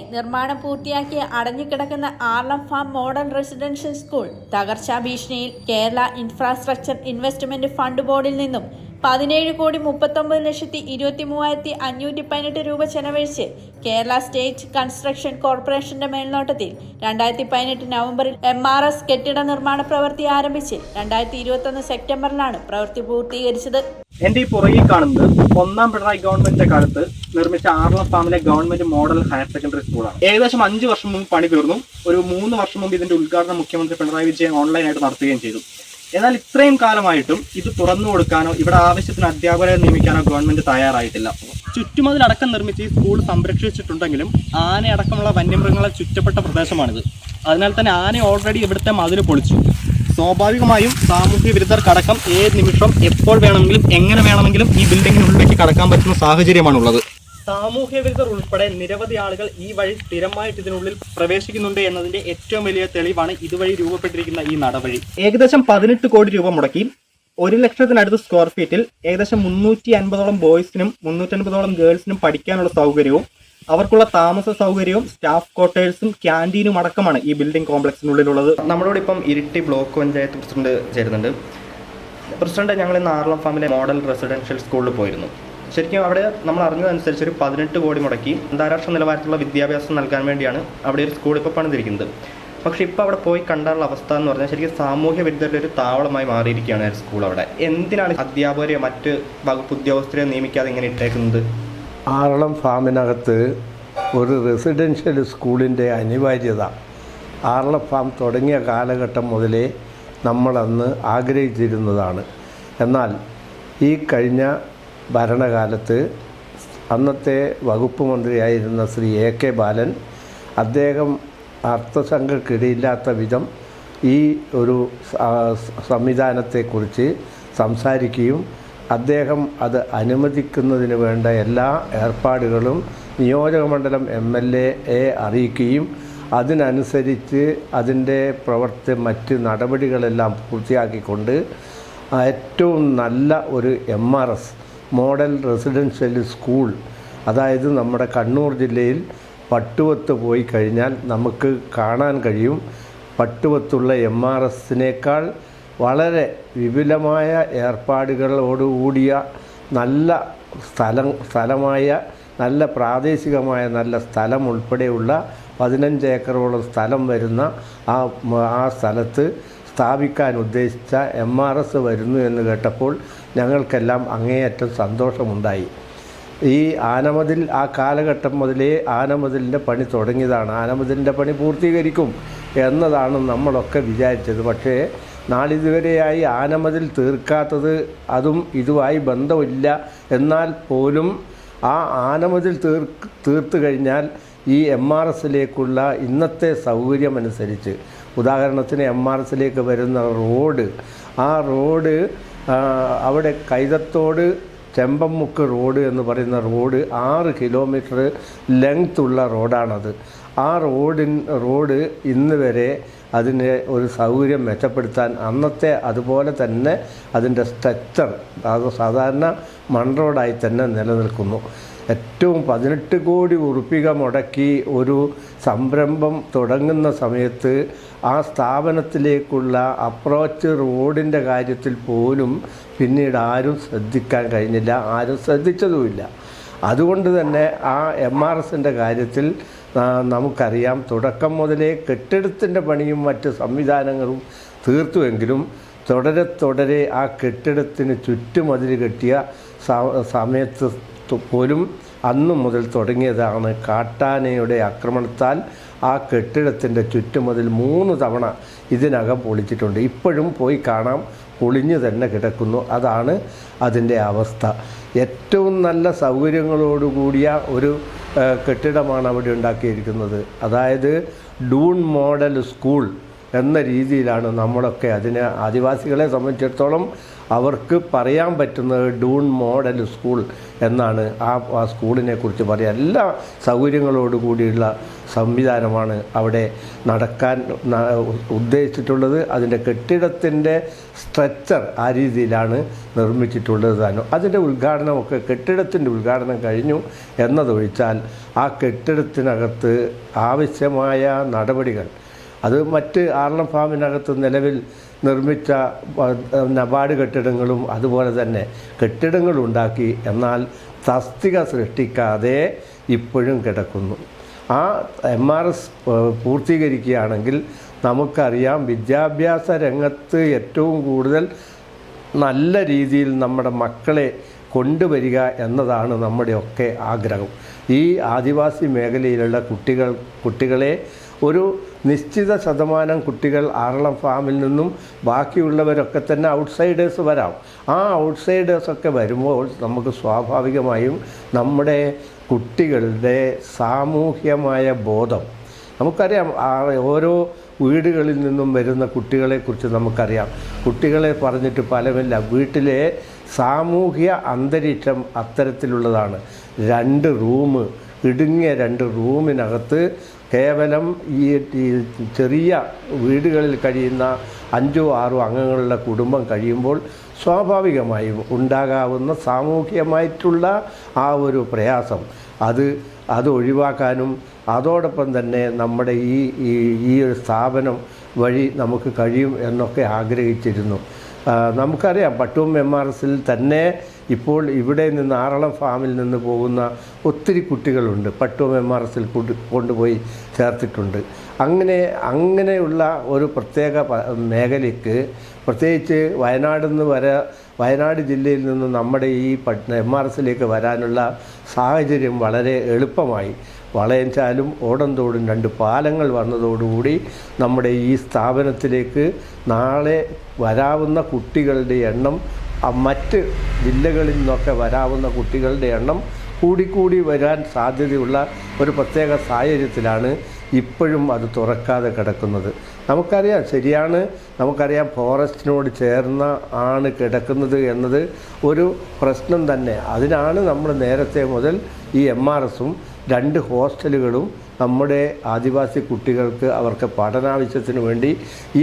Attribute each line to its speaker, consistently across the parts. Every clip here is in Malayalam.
Speaker 1: വർഷത്തിലേറെയായി നിർമ്മാണം പൂർത്തിയാക്കി അടഞ്ഞുകിടക്കുന്ന Aralam farm model residential school തകർച്ചാ ഭീഷണിയിൽ കേരള ഇൻഫ്രാസ്ട്രക്ചർ ഇൻവെസ്റ്റ്മെന്റ് ഫണ്ട് ബോർഡിൽ നിന്നും പതിനേഴ് കോടി മുപ്പത്തൊമ്പത് ലക്ഷത്തി ഇരുപത്തി മൂവായിരത്തി അഞ്ഞൂറ്റി പതിനെട്ട് രൂപ ചെലവഴിച്ച് കേരള സ്റ്റേറ്റ് കൺസ്ട്രക്ഷൻ കോർപ്പറേഷന്റെ മേൽനോട്ടത്തിൽ രണ്ടായിരത്തി പതിനെട്ട് നവംബറിൽ എം ആർ എസ് കെട്ടിട നിർമ്മാണ പ്രവൃത്തി ആരംഭിച്ച് രണ്ടായിരത്തി ഇരുപത്തൊന്ന് സെപ്റ്റംബറിലാണ് പ്രവൃത്തി പൂർത്തീകരിച്ചത്.
Speaker 2: എന്റെ ഈ പുറകിൽ കാണുന്നത് ഒന്നാം പിണറായി ഗവൺമെന്റിന്റെ കാലത്ത് നിർമ്മിച്ച ആറളം ഫാമിലെ ഗവൺമെന്റ് മോഡൽ ഹയർ സെക്കൻഡറി സ്കൂളാണ്. ഏകദേശം അഞ്ച് വർഷം മുമ്പ് പണി തീർന്നു. ഒരു മൂന്ന് വർഷം മുമ്പ് ഇതിന്റെ ഉദ്ഘാടനം മുഖ്യമന്ത്രി പിണറായി വിജയൻ ഓൺലൈനായിട്ട് നടത്തുകയും ചെയ്തു. എന്നാൽ ഇത്രയും കാലമായിട്ടും ഇത് തുറന്നു കൊടുക്കാനോ ഇവിടെ ആവശ്യത്തിന് അധ്യാപകരെ നിയമിക്കാനോ ഗവൺമെന്റ് തയ്യാറായിട്ടില്ല. ചുറ്റുമതിലടക്കം നിർമ്മിച്ച് ഈ സ്കൂൾ സംരക്ഷിച്ചിട്ടുണ്ടെങ്കിലും ആനയടക്കമുള്ള വന്യമൃഗങ്ങളെ ചുറ്റപ്പെട്ട പ്രദേശമാണിത്. അതിനാൽ തന്നെ ആന ഓൾറെഡി ഇവിടുത്തെ മതിൽ പൊളിച്ചു. സ്വാഭാവികമായും സാമൂഹ്യ വിരുദ്ധർ കടക്കം ഏത് നിമിഷം എപ്പോൾ വേണമെങ്കിലും എങ്ങനെ വേണമെങ്കിലും ഈ ബിൽഡിങ്ങിനുള്ളിലേക്ക് കടക്കാൻ പറ്റുന്ന സാഹചര്യമാണുള്ളത്. സാമൂഹ്യ വിരുദ്ധർ ഉൾപ്പെടെ നിരവധി ആളുകൾ ഈ വഴി സ്ഥിരമായിട്ട് ഇതിനുള്ളിൽ പ്രവേശിക്കുന്നുണ്ട് എന്നതിന്റെ ഏറ്റവും വലിയ തെളിവാണ് ഇതുവഴി രൂപപ്പെട്ടിരിക്കുന്ന ഈ നടവഴി. ഏകദേശം പതിനെട്ട് കോടി രൂപ മുടക്കി. ഒരു ലക്ഷത്തിനടുത്ത് സ്ക്വയർ ഫീറ്റിൽ ഏകദേശം മുന്നൂറ്റി അൻപതോളം ബോയ്സിനും മുന്നൂറ്റൻപതോളം ഗേൾസിനും പഠിക്കാനുള്ള സൗകര്യവും അവർക്കുള്ള താമസ സൗകര്യവും സ്റ്റാഫ് ക്വാർട്ടേഴ്സും ക്യാന്റീനും അടക്കമാണ് ഈ ബിൽഡിംഗ് കോംപ്ലക്സിനുള്ളിലുള്ളത് നമ്മളോട് ഇപ്പം ഇരിട്ടി ബ്ലോക്ക് പഞ്ചായത്ത് പ്രസിഡന്റ് ചേരുന്നുണ്ട്. പ്രസിഡന്റ് ഞങ്ങൾ ഇന്ന് ആറളം ഫാമിലെ മോഡൽ റെസിഡൻഷ്യൽ സ്കൂളിൽ പോയിരുന്നു. ശരിക്കും അവിടെ നമ്മൾ അറിഞ്ഞതനുസരിച്ച് ഒരു പതിനെട്ട് കോടി മുടക്കി അന്താരാഷ്ട്ര നിലവാരത്തിലുള്ള വിദ്യാഭ്യാസം നൽകാൻ വേണ്ടിയാണ് അവിടെ ഒരു സ്കൂൾ ഇപ്പോൾ പണിതിരിക്കുന്നത്. പക്ഷെ ഇപ്പോൾ അവിടെ പോയി കണ്ടാലുള്ള അവസ്ഥ എന്ന് പറഞ്ഞാൽ ശരിക്കും സാമൂഹ്യ വിരുദ്ധരുടെ ഒരു താവളമായി മാറിയിരിക്കുകയാണ് ആ സ്കൂൾ അവിടെ. എന്തിനാണ് അധ്യാപകരെയോ മറ്റ് വകുപ്പ് ഉദ്യോഗസ്ഥരെയോ നിയമിക്കാതെ ഇങ്ങനെ ഇട്ടേക്കുന്നത്?
Speaker 3: ആറളം ഫാമിനകത്ത് ഒരു റെസിഡൻഷ്യൽ സ്കൂളിന്റെ അനിവാര്യത. ആറളം ഫാം തുടങ്ങിയ കാലഘട്ടം മുതലേ നമ്മളന്ന് ആഗ്രഹിച്ചിരുന്നതാണ്. എന്നാൽ ഈ കഴിഞ്ഞ ഭരണകാലത്ത് അന്നത്തെ വകുപ്പ് മന്ത്രിയായിരുന്ന ശ്രീ എ കെ ബാലൻ അദ്ദേഹം അർത്ഥസംഘർക്കിടയില്ലാത്ത വിധം ഈ ഒരു സംവിധാനത്തെക്കുറിച്ച് സംസാരിക്കുകയും അദ്ദേഹം അത് അനുവദിക്കുന്നതിന് വേണ്ട എല്ലാ ഏർപ്പാടുകളും നിയോജകമണ്ഡലം എം എൽ എയെ അറിയിക്കുകയും അതിനനുസരിച്ച് അതിന്റെ പ്രവർത്തി മറ്റ് നടപടികളെല്ലാം പൂർത്തിയാക്കിക്കൊണ്ട് ഏറ്റവും നല്ല ഒരു M R S model residential school അതായത് നമ്മുടെ കണ്ണൂർ ജില്ലയിൽ പട്ടുവത്ത് പോയി കഴിഞ്ഞാൽ നമുക്ക് കാണാൻ കഴിയും. പട്ടുവത്തുള്ള എം ആർ എസിനേക്കാൾ വളരെ വിപുലമായ ഏർപ്പാടുകളോടുകൂടിയ നല്ല സ്ഥലം സ്ഥലമായ നല്ല പ്രാദേശികമായ നല്ല സ്ഥലം ഉൾപ്പെടെയുള്ള പതിനഞ്ച് ഏക്കറോളം സ്ഥലം വരുന്ന ആ ആ സ്ഥലത്ത് സ്ഥാപിക്കാൻ ഉദ്ദേശിച്ച എം ആർ എസ് വരുന്നു എന്ന് കേട്ടപ്പോൾ ഞങ്ങൾക്കെല്ലാം അങ്ങേയറ്റം സന്തോഷമുണ്ടായി. ഈ ആനമതിൽ ആ കാലഘട്ടം മുതലേ ആനമതിലിന്റെ പണി തുടങ്ങിയതാണ്. ആനമതിലിന്റെ പണി പൂർത്തീകരിക്കും എന്നതാണ് നമ്മളൊക്കെ വിചാരിച്ചത്. പക്ഷേ നാളിതുവരെയായി ആനമതിൽ തീർക്കാത്തത് അതും ഇതുമായി ബന്ധമില്ല. എന്നാൽ പോലും ആ ആനമതിൽ തീർ തീർത്തു കഴിഞ്ഞാൽ ഈ എം ആർ എസിലേക്കുള്ള ഇന്നത്തെ സൗകര്യമനുസരിച്ച്. ഉദാഹരണത്തിന് എം ആർ എസിലേക്ക് വരുന്ന റോഡ്. ആ റോഡ് അവിടെ കൈതത്തോട് ചെമ്പംമുക്ക് റോഡ് എന്ന് പറയുന്ന റോഡ് ആറ് കിലോമീറ്റർ ലെങ്ത് ഉള്ള റോഡാണത്. ആ റോഡിൻ റോഡ് ഇന്ന് വരെ അതിന് ഒരു സൗകര്യം മെച്ചപ്പെടുത്താൻ അന്നത്തെ അതുപോലെ തന്നെ അതിന്റെ സ്ട്രക്ചർ അത് സാധാരണ മൺ റോഡായി തന്നെ നിലനിൽക്കുന്നു. ഏറ്റവും പതിനെട്ട് കോടി ഉറുപ്പിക മുടക്കി ഒരു സംരംഭം തുടങ്ങുന്ന സമയത്ത് ആ സ്ഥാപനത്തിലേക്കുള്ള അപ്രോച്ച് റോഡിന്റെ കാര്യത്തിൽ പോലും പിന്നീട് ആരും ശ്രദ്ധിക്കാൻ കഴിഞ്ഞില്ല ആരും ശ്രദ്ധിച്ചതുമില്ല. അതുകൊണ്ട് തന്നെ ആ എം ആർ എസിന്റെ കാര്യത്തിൽ നമുക്കറിയാം തുടക്കം മുതലേ കെട്ടിടത്തിന്റെ പണിയും മറ്റ് സംവിധാനങ്ങളും തീർത്തുവെങ്കിലും തുടരെ തുടരെ ആ കെട്ടിടത്തിന് ചുറ്റുമതിൽ കെട്ടിയ സമയത്ത് പോലും അന്നു മുതൽ തുടങ്ങിയതാണ് കാട്ടാനയുടെ ആക്രമണത്താൽ ആ കെട്ടിടത്തിന്റെ ചുറ്റുമതിൽ മൂന്ന് തവണ ഇതിനകം പൊളിച്ചിട്ടുണ്ട്. ഇപ്പോഴും പോയി കാണാം. പൊളിഞ്ഞു തന്നെ കിടക്കുന്നു. അതാണ് അതിന്റെ അവസ്ഥ. ഏറ്റവും നല്ല സൗകര്യങ്ങളോടുകൂടിയ ഒരു കെട്ടിടമാണ് അവിടെ ഉണ്ടാക്കിയിരിക്കുന്നത്. അതായത് ഡൂൺ മോഡൽ സ്കൂൾ. എന്ന രീതിയിലാണ് നമ്മളൊക്കെ അതിനെ ആദിവാസികളെ സംബന്ധിച്ചിടത്തോളം അവർക്ക് പറയാൻ പറ്റുന്നത് ഡൂൺ മോഡൽ സ്കൂൾ എന്നാണ് ആ ആ സ്കൂളിനെ കുറിച്ച് പറയുക എല്ലാ സൗകര്യങ്ങളോട് കൂടിയുള്ള സംവിധാനമാണ് അവിടെ നടക്കാൻ ഉദ്ദേശിച്ചിട്ടുള്ളത്. അതിന്റെ കെട്ടിടത്തിന്റെ സ്ട്രക്ചർ ആ രീതിയിലാണ് നിർമ്മിച്ചിട്ടുള്ളത്. താനും അതിന്റെ ഉദ്ഘാടനമൊക്കെ കെട്ടിടത്തിന്റെ ഉദ്ഘാടനം കഴിഞ്ഞു എന്നതൊഴിച്ചാൽ ആ കെട്ടിടത്തിനകത്ത് ആവശ്യമായ നടപടികൾ അത് മറ്റ് ആർളം ഫാമിനകത്ത് നിലവിൽ നിർമ്മിച്ച നബാഡ് കെട്ടിടങ്ങളും അതുപോലെ തന്നെ കെട്ടിടങ്ങളുണ്ടാക്കി എന്നാൽ തസ്തിക സൃഷ്ടിക്കാതെ ഇപ്പോഴും കിടക്കുന്നു. ആ എം ആർ എസ് പൂർത്തീകരിക്കുകയാണെങ്കിൽ നമുക്കറിയാം വിദ്യാഭ്യാസ രംഗത്ത് ഏറ്റവും കൂടുതൽ നല്ല രീതിയിൽ നമ്മുടെ മക്കളെ കൊണ്ടുവരിക എന്നതാണ് നമ്മുടെയൊക്കെ ആഗ്രഹം. ഈ ആദിവാസി മേഖലയിലുള്ള കുട്ടികൾ കുട്ടികളെ ഒരു നിശ്ചിത ശതമാനം കുട്ടികൾ ആറളം ഫാമിൽ നിന്നും ബാക്കിയുള്ളവരൊക്കെ തന്നെ ഔട്ട്സൈഡേഴ്സ് വരാം. ആ ഔട്ട്സൈഡേഴ്സൊക്കെ വരുമ്പോൾ നമുക്ക് സ്വാഭാവികമായും നമ്മുടെ കുട്ടികളുടെ സാമൂഹ്യമായ ബോധം. നമുക്കറിയാം ഓരോ വീടുകളിൽ നിന്നും വരുന്ന കുട്ടികളെക്കുറിച്ച് നമുക്കറിയാം. കുട്ടികളെ പറഞ്ഞിട്ട് ഫലമില്ല വീട്ടിലെ സാമൂഹ്യ അന്തരീക്ഷം അത്തരത്തിലുള്ളതാണ്. രണ്ട് റൂം ഇടുങ്ങിയ രണ്ട് റൂമിനകത്ത് കേവലം ഈ ചെറിയ വീടുകളിൽ കഴിയുന്ന അഞ്ചോ ആറോ അംഗങ്ങളുടെ കുടുംബം കഴിയുമ്പോൾ സ്വാഭാവികമായും ഉണ്ടാകാവുന്ന സാമൂഹികമായിട്ടുള്ള ആ ഒരു പ്രയാസം. അത് അത് ഒഴിവാക്കാനും അതോടൊപ്പം തന്നെ നമ്മുടെ ഈ ഈ ഒരു സ്ഥാപനം വഴി നമുക്ക് കഴിയും എന്നൊക്കെ ആഗ്രഹിച്ചിരുന്നു. നമുക്കറിയാം പട്ടും എം ആർ എസിൽ തന്നെ ഇപ്പോൾ ഇവിടെ നിന്ന് ആറളം ഫാമിൽ നിന്ന് പോകുന്ന ഒത്തിരി കുട്ടികളുണ്ട്. പട്ടുവം എം ആർ എസിൽ കൊണ്ടുപോയി ചേർത്തിട്ടുണ്ട്. അങ്ങനെ അങ്ങനെയുള്ള ഒരു പ്രത്യേക മേഖലയ്ക്ക് പ്രത്യേകിച്ച് വയനാട് നിന്ന് വരെ വയനാട് ജില്ലയിൽ നിന്ന് നമ്മുടെ ഈ എം ആർ എസിലേക്ക് വരാനുള്ള സാഹചര്യം വളരെ എളുപ്പമായി. വളയഞ്ചാലും ഓടന്തോടും രണ്ട് പാലങ്ങൾ വന്നതോടുകൂടി നമ്മുടെ ഈ സ്ഥാപനത്തിലേക്ക് നാളെ വരാവുന്ന കുട്ടികളുടെ എണ്ണം മറ്റ് ജില്ലകളിൽ നിന്നൊക്കെ വരാവുന്ന കുട്ടികളുടെ എണ്ണം കൂടിക്കൂടി വരാൻ സാധ്യതയുള്ള ഒരു പ്രത്യേക സാഹചര്യത്തിലാണ് ഇപ്പോഴും അത് തുറക്കാതെ കിടക്കുന്നത്. നമുക്കറിയാം ശരിയാണ് നമുക്കറിയാം ഫോറസ്റ്റിനോട് ചേർന്ന ആണ് കിടക്കുന്നത് എന്നത് ഒരു പ്രശ്നം തന്നെ. അതിനാണ് നമ്മൾ നേരത്തെ മുതൽ ഈ എം ആർ എസും രണ്ട് ഹോസ്റ്റലുകളും നമ്മുടെ ആദിവാസി കുട്ടികൾക്ക് അവർക്ക് പഠനാവശ്യത്തിന് വേണ്ടി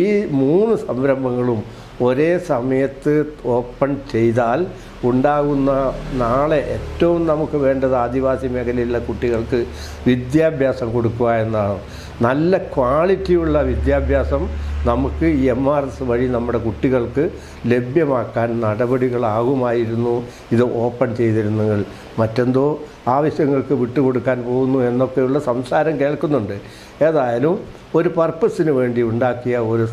Speaker 3: ഈ മൂന്ന് സംരംഭങ്ങളും ഒരേ സമയത്ത് ഓപ്പൺ ചെയ്താൽ ഉണ്ടാകുന്ന നാളെ ഏറ്റവും നമുക്ക് വേണ്ടത് ആദിവാസി മേഖലയിലുള്ള കുട്ടികൾക്ക് വിദ്യാഭ്യാസം കൊടുക്കുക എന്നാണ് നല്ല ക്വാളിറ്റിയുള്ള വിദ്യാഭ്യാസം നമുക്ക് എം ആർ എസ് വഴി നമ്മുടെ കുട്ടികൾക്ക് ലഭ്യമാക്കാൻ നടപടികളാകുമായിരുന്നു. ഇത് ഓപ്പൺ ചെയ്തിരുന്നെങ്കിൽ മറ്റെന്തോ ആവശ്യങ്ങൾക്ക് വിട്ടുകൊടുക്കാൻ പോകുന്നു എന്നൊക്കെയുള്ള സംസാരം കേൾക്കുന്നുണ്ട്. ഏതായാലും ഒരു പർപ്പസിന് വേണ്ടി ഉണ്ടാക്കിയ ഒരു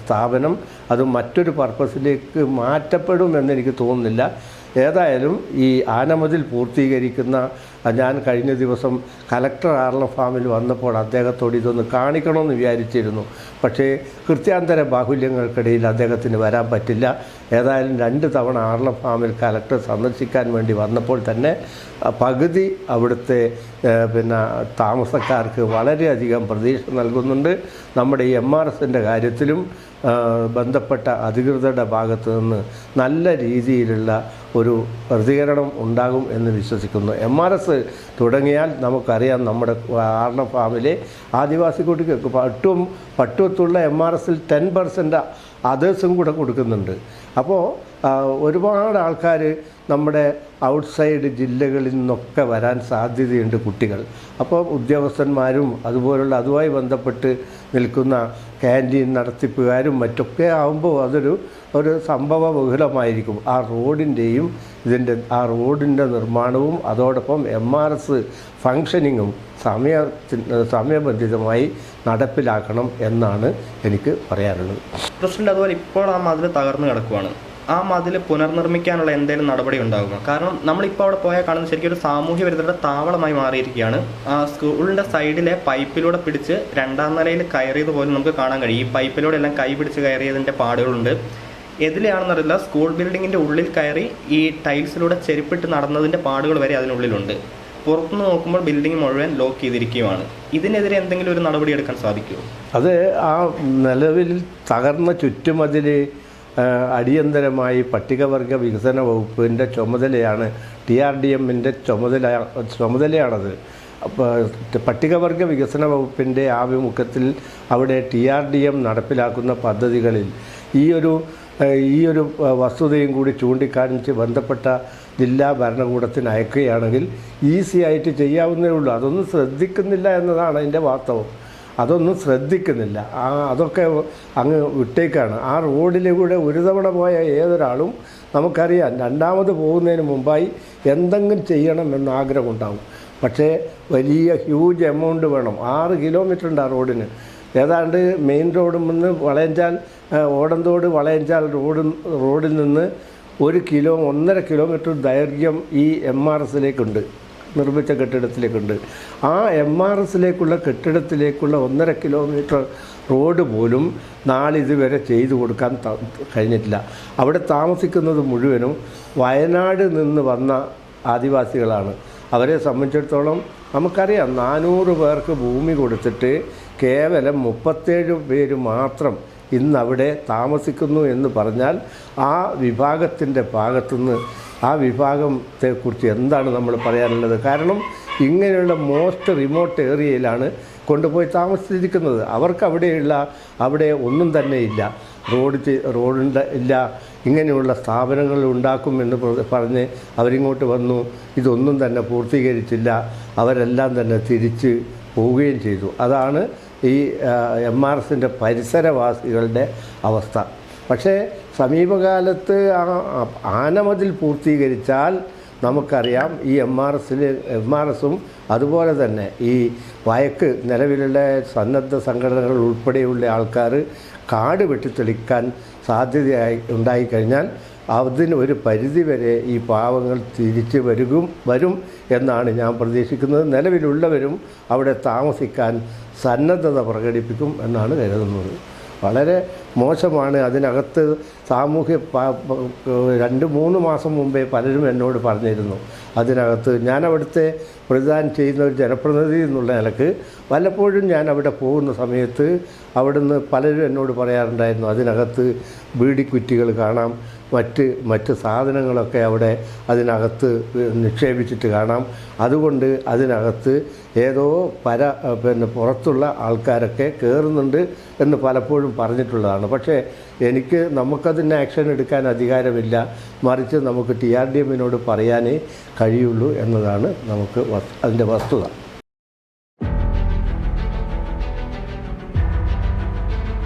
Speaker 3: സ്ഥാപനം അത് മറ്റൊരു പർപ്പസിലേക്ക് മാറ്റപ്പെടും എന്നെനിക്ക് തോന്നുന്നില്ല. ഏതായാലും ഈ ആനമതിൽ പൂർത്തീകരിക്കുന്ന ഞാൻ കഴിഞ്ഞ ദിവസം കലക്ടർ ആർലം ഫാമിൽ വന്നപ്പോൾ അദ്ദേഹത്തോട് ഇതൊന്ന് കാണിക്കണമെന്ന് വിചാരിച്ചിരുന്നു. പക്ഷേ കൃത്യാന്തര ബാഹുല്യങ്ങൾക്കിടയിൽ അദ്ദേഹത്തിന് വരാൻ പറ്റില്ല. ഏതായാലും രണ്ട് തവണ ആർലം ഫാമിൽ കലക്ടർ സന്ദർശിക്കാൻ വേണ്ടി വന്നപ്പോൾ തന്നെ പകുതി അവിടുത്തെ പിന്നെ താമസക്കാർക്ക് വളരെയധികം പ്രതീക്ഷ നൽകുന്നുണ്ട്. നമ്മുടെ ഈ എം ആർ എസിന്റെ കാര്യത്തിലും ബന്ധപ്പെട്ട അധികൃതരുടെ ഭാഗത്ത് നിന്ന് നല്ല രീതിയിലുള്ള ഒരു പ്രതികരണം ഉണ്ടാകും എന്ന് വിശ്വസിക്കുന്നു. എം ആർ എസ് തുടങ്ങിയാൽ നമുക്കറിയാം നമ്മുടെ ആർണ ഫാമിലെ ആദിവാസി കുട്ടികൾക്ക് പട്ടും പട്ടുവത്തുള്ള എം ആർ എസിൽ ടെൻ പെർസെന്റ് അതേഴ്സും കൂടെ കൊടുക്കുന്നുണ്ട്. അപ്പോൾ ഒരുപാട് ആൾക്കാർ നമ്മുടെ ഔട്ട്സൈഡ് ജില്ലകളിൽ നിന്നൊക്കെ വരാൻ സാധ്യതയുണ്ട് കുട്ടികൾ. അപ്പോൾ ഉദ്യോഗസ്ഥന്മാരും അതുപോലുള്ള അതുമായി ബന്ധപ്പെട്ട് നിൽക്കുന്ന ക്യാന്റീൻ നടത്തിപ്പുകാരും മറ്റൊക്കെ ആകുമ്പോൾ അതൊരു ഒരു സംഭവ ബഹുലമായിരിക്കും. ആ റോഡിന്റെയും ഇതിന്റെ ആ റോഡിന്റെ നിർമ്മാണവും അതോടൊപ്പം എം ആർ എസ് ഫങ്ഷനിങ്ങും സമയ സമയബന്ധിതമായി നടപ്പിലാക്കണം എന്നാണ് എനിക്ക് പറയാനുള്ളത്.
Speaker 2: പ്രസിഡന്റ് അതുപോലെ ഇപ്പോൾ ആ മതിൽ തകർന്നു കിടക്കുവാണ്. ആ മതിൽ പുനർനിർമ്മിക്കാനുള്ള എന്തെങ്കിലും നടപടി ഉണ്ടാകുമോ? കാരണം നമ്മളിപ്പോൾ അവിടെ പോയാൽ കാണുന്ന ശരിക്കും ഒരു സാമൂഹ്യ വിരുദ്ധരുടെ താവളമായി മാറിയിരിക്കുകയാണ്. ആ സ്കൂളിന്റെ സൈഡിലെ പൈപ്പിലൂടെ പിടിച്ച് രണ്ടാം നിലയിൽ കയറിയത് പോലും നമുക്ക് കാണാൻ കഴിയും. ഈ പൈപ്പിലൂടെ എല്ലാം കൈ പിടിച്ച് കയറിയതിന്റെ പാടുകളുണ്ട്. എതിലെയാണെന്നറിയില്ല സ്കൂൾ ബിൽഡിങ്ങിന്റെ ഉള്ളിൽ കയറി ഈ ടൈൽസിലൂടെ ചെരുപ്പിട്ട് നടന്നതിന്റെ പാടുകൾ വരെ അതിനുള്ളിലുണ്ട്. പുറത്തുനിന്ന് നോക്കുമ്പോൾ ബിൽഡിംഗ് മുഴുവൻ ലോക്ക് ചെയ്തിരിക്കുകയാണ്. ഇതിനെതിരെ എന്തെങ്കിലും ഒരു നടപടി എടുക്കാൻ സാധിക്കുമോ?
Speaker 3: അത് ആ നിലവിൽ തകർന്ന ചുറ്റുമതിൽ അടിയന്തരമായി പട്ടികവർഗ വികസന വകുപ്പിന്റെ ചുമതലയാണ് ടി ആർ ഡി എമ്മിന്റെ ചുമതല ചുമതലയാണത്. പട്ടികവർഗ വികസന വകുപ്പിന്റെ ആഭിമുഖ്യത്തിൽ അവിടെ ടി ആർ ഡി എം നടപ്പിലാക്കുന്ന പദ്ധതികളിൽ ഈ ഒരു ഈ ഒരു വസ്തുതയും കൂടി ചൂണ്ടിക്കാണിച്ച് ബന്ധപ്പെട്ട ജില്ലാ ഭരണകൂടത്തിന് അയക്കുകയാണെങ്കിൽ ഈസി ആയിട്ട് ചെയ്യാവുന്നേ ഉള്ളൂ. അതൊന്നും ശ്രദ്ധിക്കുന്നില്ല എന്നതാണ് അതിന്റെ വാസ്തവം. അതൊന്നും ശ്രദ്ധിക്കുന്നില്ല. ആ അതൊക്കെ അങ്ങ് വിട്ടേക്കാണ്. ആ റോഡിലൂടെ ഒരു തവണ പോയ ഏതൊരാളും നമുക്കറിയാം രണ്ടാമത് പോകുന്നതിന് മുമ്പായി എന്തെങ്കിലും ചെയ്യണം എന്ന ആഗ്രഹമുണ്ടാവും. പക്ഷേ വലിയ ഹ്യൂജ് എമൗണ്ട് വേണം. ആറ് കിലോമീറ്റർ ഉണ്ട് ആ റോഡിന്. ഏതാണ്ട് മെയിൻ റോഡിൽ നിന്ന് വളയഞ്ചാൽ ഓടന്തോട് വളയഞ്ചാൽ റോഡ് റോഡിൽ നിന്ന് ഒരു കിലോ ഒന്നര കിലോമീറ്റർ ദൈർഘ്യം ഈ എം ആർ എസിലേക്കുണ്ട് നിർമ്മിച്ച കെട്ടിടത്തിലേക്കുണ്ട്. ആ എം ആർ എസിലേക്കുള്ള കെട്ടിടത്തിലേക്കുള്ള ഒന്നര കിലോമീറ്റർ റോഡ് പോലും നാളിതുവരെ ചെയ്തു കൊടുക്കാൻ കഴിഞ്ഞിട്ടില്ല. അവിടെ താമസിക്കുന്നത് മുഴുവനും വയനാട് നിന്ന് വന്ന ആദിവാസികളാണ്. അവരെ സംബന്ധിച്ചിടത്തോളം നമുക്കറിയാം നാനൂറ് പേർക്ക് ഭൂമി കൊടുത്തിട്ട് കേവലം മുപ്പത്തേഴ് പേര് മാത്രം ഇന്ന് അവിടെ താമസിക്കുന്നു എന്ന് പറഞ്ഞാൽ ആ വിഭാഗത്തിന്റെ ഭാഗത്തുനിന്ന് ആ വിഭാഗത്തെക്കുറിച്ച് എന്താണ് നമ്മൾ പറയാനുള്ളത്? കാരണം ഇങ്ങനെയുള്ള മോസ്റ്റ് റിമോട്ട് ഏരിയയിലാണ് കൊണ്ടുപോയി താമസിച്ചിരിക്കുന്നത്. അവർക്ക് അവിടെയുള്ള അവിടെ ഒന്നും തന്നെ ഇല്ല. റോഡ് റോഡുണ്ട് ഇല്ല. ഇങ്ങനെയുള്ള സ്ഥാപനങ്ങൾ ഉണ്ടാക്കും എന്ന് പറഞ്ഞ് അവരിങ്ങോട്ട് വന്നു. ഇതൊന്നും തന്നെ പൂർത്തീകരിച്ചില്ല. അവരെല്ലാം തന്നെ തിരിച്ച് പോവുകയും ചെയ്തു. അതാണ് ഈ എം ആർ എസിന്റെ പരിസരവാസികളുടെ അവസ്ഥ. പക്ഷേ സമീപകാലത്ത് ആ ആനമതിൽ പൂർത്തീകരിച്ചാൽ നമുക്കറിയാം ഈ എം ആർ എസിൽ എം ആർ എസും അതുപോലെ തന്നെ ഈ വയക്ക് നിലവിലുള്ള സന്നദ്ധ സംഘടനകൾ ഉൾപ്പെടെയുള്ള ആൾക്കാർ കാട് വെട്ടിത്തെളിക്കാൻ സാധ്യതയായി ഉണ്ടായിക്കഴിഞ്ഞാൽ അതിന് ഒരു പരിധിവരെ ഈ പാവങ്ങൾ തിരിച്ച് വരും വരും എന്നാണ് ഞാൻ പ്രതീക്ഷിക്കുന്നത്. നിലവിലുള്ളവരും അവിടെ താമസിക്കാൻ സന്നദ്ധത പ്രകടിപ്പിക്കും എന്നാണ് കരുതുന്നത്. വളരെ മോശമാണ് അതിനകത്ത് സാമൂഹ്യ രണ്ട് മൂന്ന് മാസം മുമ്പേ പലരും എന്നോട് പറഞ്ഞിരുന്നു. അതിനകത്ത് ഞാൻ അവിടുത്തെ പ്രതിദാനം ചെയ്യുന്ന ഒരു ജനപ്രതിനിധി എന്നുള്ള നിലയ്ക്ക് വല്ലപ്പോഴും ഞാൻ അവിടെ പോകുന്ന സമയത്ത് അവിടുന്ന് പലരും എന്നോട് പറയാറുണ്ടായിരുന്നു അതിനകത്ത് ബീഡിക്കുറ്റികൾ കാണാം മറ്റ് മറ്റ് സാധനങ്ങളൊക്കെ അവിടെ അതിനകത്ത് നിക്ഷേപിച്ചിട്ട് കാണാം. അതുകൊണ്ട് അതിനകത്ത് ഏതോ പര പിന്നെ പുറത്തുള്ള ആൾക്കാരൊക്കെ കയറുന്നുണ്ട് എന്ന് പലപ്പോഴും പറഞ്ഞിട്ടുള്ളതാണ്. പക്ഷേ എനിക്ക് നമുക്കതിന് ആക്ഷൻ എടുക്കാൻ അധികാരമില്ല. മറിച്ച് നമുക്ക് ടി ആർ ഡി എമ്മിനോട് പറയാനേ കഴിയുള്ളൂ എന്നതാണ് നമുക്ക് അതിന്റെ വസ്തുത.